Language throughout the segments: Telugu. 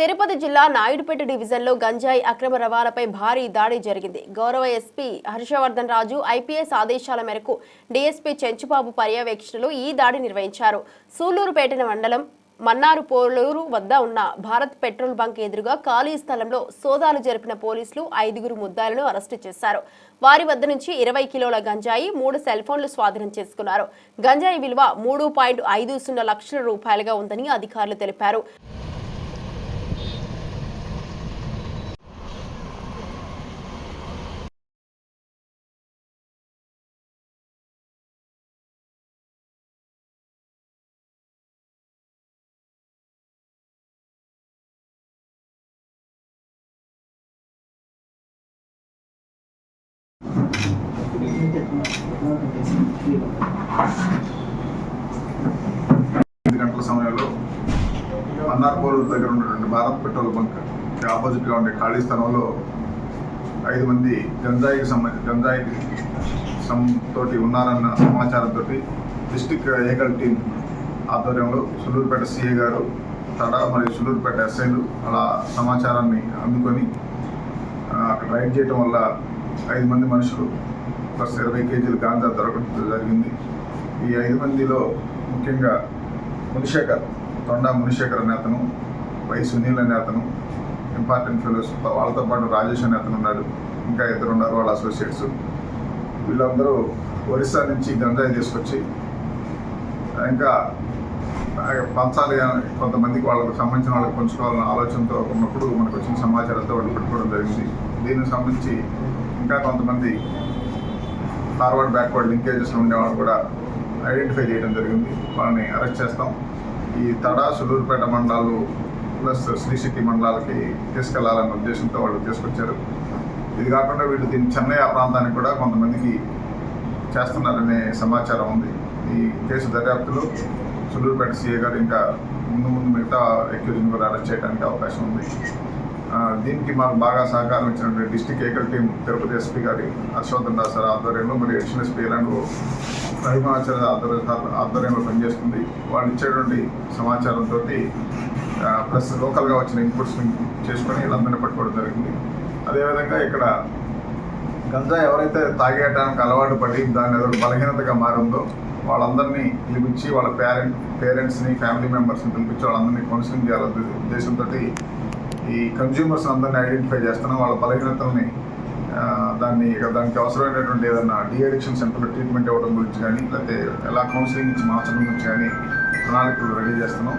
తిరుపతి జిల్లా నాయుడుపేట డివిజన్లో గంజాయి అక్రమ రవాణాపై భారీ దాడి జరిగింది. గౌరవ ఎస్పీ హర్షవర్ధన్ రాజు ఐపీఎస్ ఆదేశాల మేరకు డీఎస్పీ చెంచుబాబు పర్యవేక్షణలో ఈ దాడి నిర్వహించారు. సూళ్ళూరుపేట మండలం మన్నారు పోలూరు వద్ద ఉన్న భారత్ పెట్రోల్ బంక్ ఎదురుగా ఖాళీ స్థలంలో సోదాలు జరిపిన పోలీసులు ఐదుగురు ముద్దాయిలను అరెస్టు చేశారు. వారి వద్ద నుంచి ఇరవై కిలోల గంజాయి మూడు సెల్ ఫోన్లు స్వాధీనం చేసుకున్నారు. గంజాయి విలువ మూడు పాయింట్ ఐదు సున్నా లక్షల రూపాయలుగా ఉందని అధికారులు తెలిపారు. ఎనిమిది గంటల సమయంలో మన్నార్పూర్ దగ్గర ఉన్నటువంటి భారత్ పెట్రోల్ బంక్ ఆపోజిట్గా ఉండే ఖాళీ స్థలంలో ఐదు మంది గంజాయికి సంబంధించి గంజాయికి సం తోటి ఉన్నారన్న సమాచారంతో డిస్టిక్ ఏకల్ టీం ఆధ్వర్యంలో సులూరుపేట సిఏ గారు తడ మరియు సులూరుపేట ఎస్ఐలు అలా సమాచారాన్ని అందుకొని అక్కడ రైడ్ చేయటం వల్ల ఐదు మంది మనుషులు ప్లస్ ఇరవై కేజీలు గాంజా దొరకడం జరిగింది. ఈ ఐదు మందిలో ముఖ్యంగా మునిశేఖర్ తొండా మునిశేఖర్ అనే అతను వై సునీల్ అనే అతను ఇంపార్టెంట్ ఫెలోస్ వాళ్ళతో పాటు రాజేష్ అనే అతను ఉన్నాడు ఇంకా ఇద్దరు ఉన్నారు వాళ్ళ అసోసియేట్స్. వీళ్ళందరూ ఒరిస్సా నుంచి గంజాయి తీసుకొచ్చి ఇంకా పంచాలి కొంతమందికి వాళ్ళకి సంబంధించిన వాళ్ళకి పంచుకోవాలన్న ఆలోచనతో ఉన్నప్పుడు మనకు వచ్చిన సమాచారంతో వాళ్ళు పెట్టుకోవడం జరిగింది. దీనికి సంబంధించి ఇంకా కొంతమంది ఫార్వర్డ్ బ్యాక్వర్డ్ లింకేజెస్లో ఉండేవాళ్ళు కూడా ఐడెంటిఫై చేయడం జరిగింది. వాళ్ళని అరెస్ట్ చేస్తాం. ఈ తడ సులూరుపేట మండలాలు ప్లస్ శ్రీశక్తి మండలాలకి తీసుకెళ్ళాలన్న ఉద్దేశంతో వాళ్ళు తీసుకొచ్చారు. ఇది కాకుండా వీళ్ళు దీన్ని చెన్నై ఆ ప్రాంతానికి కూడా కొంతమందికి చేస్తున్నారనే సమాచారం ఉంది. ఈ కేసు దర్యాప్తులు సులూరుపేట సీఏ గారు ఇంకా ముందు ముందు మిగతా ఎక్యూజ్ని కూడా అరెస్ట్ చేయడానికి అవకాశం ఉంది. దీనికి మాకు బాగా సహకారం ఇచ్చినటువంటి డిస్టిక్ ఏకల్ టీం తిరుపతి ఎస్పీ గారి హర్షవర్ధన్ దాస్ సార్ ఆధ్వర్యంలో మరియు ఎడిషనల్ ఎస్పీ ఎలాంటి రవిమాచార్య ఆధ్వర్య ఆధ్వర్యంలో పనిచేస్తుంది. వాళ్ళు ఇచ్చేటువంటి సమాచారంతో ప్లస్ లోకల్గా వచ్చిన ఇన్పుట్స్ చేసుకొని వీళ్ళందరినీ పట్టుకోవడం జరిగింది. అదేవిధంగా ఇక్కడ గంజా ఎవరైతే తాగేయటానికి అలవాటు పడి దాని ఎదురు బలహీనతగా మారిందో వాళ్ళందరినీ పిలిపించి వాళ్ళ పేరెంట్ పేరెంట్స్ని ఫ్యామిలీ మెంబర్స్ని పిలిపించి వాళ్ళందరినీ కౌన్సిలింగ్ చేయాలనే ఉద్దేశంతో ఈ కన్జ్యూమర్స్ అందరినీ ఐడెంటిఫై చేస్తున్నాం వాళ్ళ బలహీనతల్ని దాన్ని దానికి అవసరమైనటువంటి ఏదైనా డిఅడిక్షన్ సెంటర్లో ట్రీట్మెంట్ ఇవ్వడం గురించి కానీ లేకపోతే ఎలా కౌన్సిలింగ్ ఇచ్చి మార్చడం గురించి కానీ ప్రణాళికలు రెడీ చేస్తున్నాం.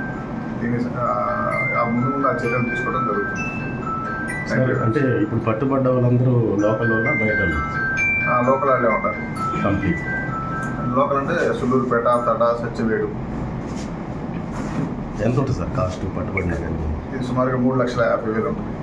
దీని ఆ, ముందు ముందు ఆ చర్యలు తీసుకోవడం జరుగుతుంది. అంటే ఇప్పుడు పట్టుబడ్డ వాళ్ళందరూ లోకల్ వాళ్ళ బయట లోకల్ వాళ్ళే ఉంటారు. కంప్లీట్. లోకల్ అంటే సుల్లూరుపేట తట సత్యవేడు. ఎంత ఉంటుంది సార్ కాస్ట్ పట్టుబడిన కానీ ఇది సుమారుగా మూడు లక్షల యాభై వేలు ఉంటుంది.